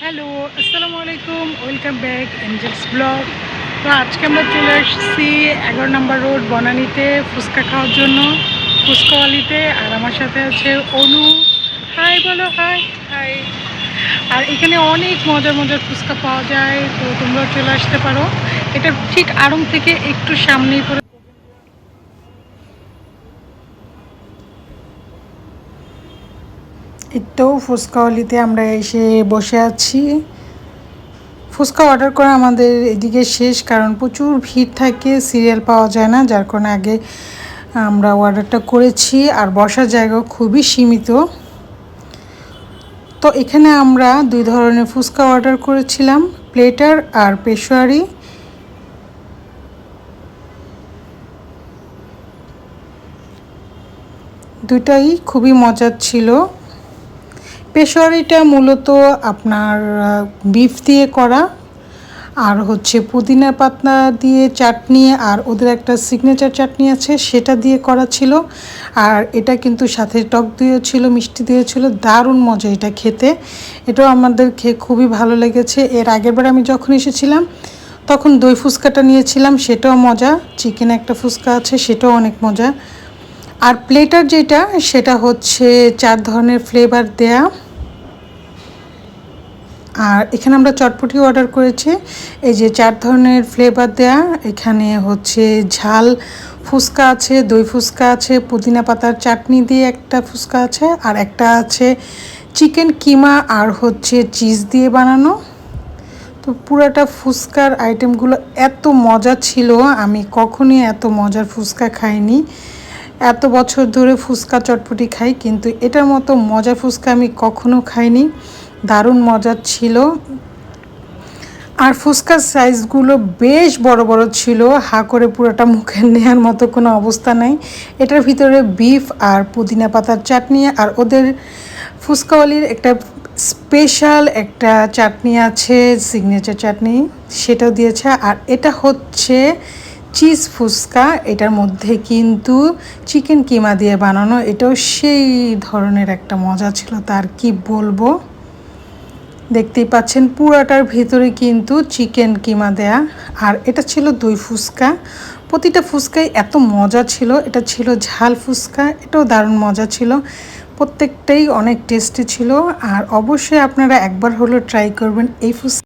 Hello আসসালামু আলাইকুম welcome back Angeles blog তো আজকে আমরা চলে এসেছি এগারো নম্বর রোড বনানীতে ফুচকা খাওয়ার জন্য ফুচকাওয়ালিতে আর আমার সাথে আছে অনু। হাই বলো হাই হাই আর এখানে অনেক মজার মজার ফুচকা পাওয়া যায় তো তোমরা চলে আসতে পারো। এটা ঠিক আড়ং থেকে একটু সামনেই পড়ে একটু ফুচকাওয়ালিতে আমরা এসে বসে আছি। ফুচকা অর্ডার করা আমাদের এদিকে শেষ, কারণ প্রচুর ভিড় থাকে, সিরিয়াল পাওয়া যায় না, যার কারণে আগে আমরা অর্ডারটা করেছি, আর বসার জায়গা খুবই সীমিত। তো এখানে আমরা দুই ধরনের ফুচকা অর্ডার করেছিলাম, প্লেটার আর পেশোয়ারি। দুটাই খুবই মজার ছিল। পেশোয়ারিটা মূলত আপনার বিফ দিয়ে করা, আর হচ্ছে পুদিনা পাতা দিয়ে চাটনি, আর ওদের একটা সিগনেচার চাটনি আছে, সেটা দিয়ে করা ছিল। আর এটা কিন্তু সাথে টক দিয়েও ছিল, মিষ্টি দিয়েও ছিল, দারুণ মজা এটা খেতে। এটাও আমাদের খেয়ে খুবই ভালো লেগেছে। এর আগের বার আমি যখন এসেছিলাম, তখন দই ফুচকাটা নিয়েছিলাম, সেটাও মজা। চিকেন একটা ফুচকা আছে, সেটাও অনেক মজা। আর প্লেটার যেটা, সেটা হচ্ছে চার ধরনের ফ্লেভার দেয়া। আর এখানে আমরা চটপটি অর্ডার করেছি। এই যে চার ধরনের ফ্লেভার দেয়া, এখানে হচ্ছে ঝাল ফুচকা আছে, দই ফুচকা আছে, পুদিনা পাতার চাটনি দিয়ে একটা ফুচকা আছে, আর একটা আছে চিকেন কিমা, আর হচ্ছে চিজ দিয়ে বানানো। তো পুরাটা ফুচকার আইটেমগুলো এত মজা ছিল, আমি কখনই এত মজার ফুচকা খাইনি। এত বছর ধরে ফুচকা চটপটি খাই, কিন্তু এটার মতো মজা ফুচকা আমি কখনো খাইনি। দারুণ মজার ছিল। আর ফুচকার সাইজগুলো বেশ বড় বড় ছিল। হা করে পুরোটা মুখে নেওয়ার মতো কোনো অবস্থা নাই। এটার ভিতরে বিফ আর পুদিনা পাতার চাটনি আর ওদের ফুচকাওয়ালির একটা স্পেশাল একটা চাটনি আছে সিগনেচার চাটনি। সেটাও দিয়েছে। আর এটা হচ্ছে চিজ ফুচকা। এটার মধ্যে কিন্তু চিকেন কিমা দিয়ে বানানো। এটাও সেই ধরনের একটা মজা ছিল। তার কি বলব? দেখতেই পাচ্ছেন, পুরাটার ভিতরে কিন্তু চিকেন কিমা দেয়া। আর এটা ছিল দই ফুচকা। প্রতিটা ফুচকাই এত মজা ছিল। এটা ছিল ঝাল ফুচকা, এটাও দারুণ মজা ছিল। প্রত্যেকটাই অনেক টেস্টি ছিল। আর অবশ্যই আপনারা একবার হলো ট্রাই করবেন এই ফুচকা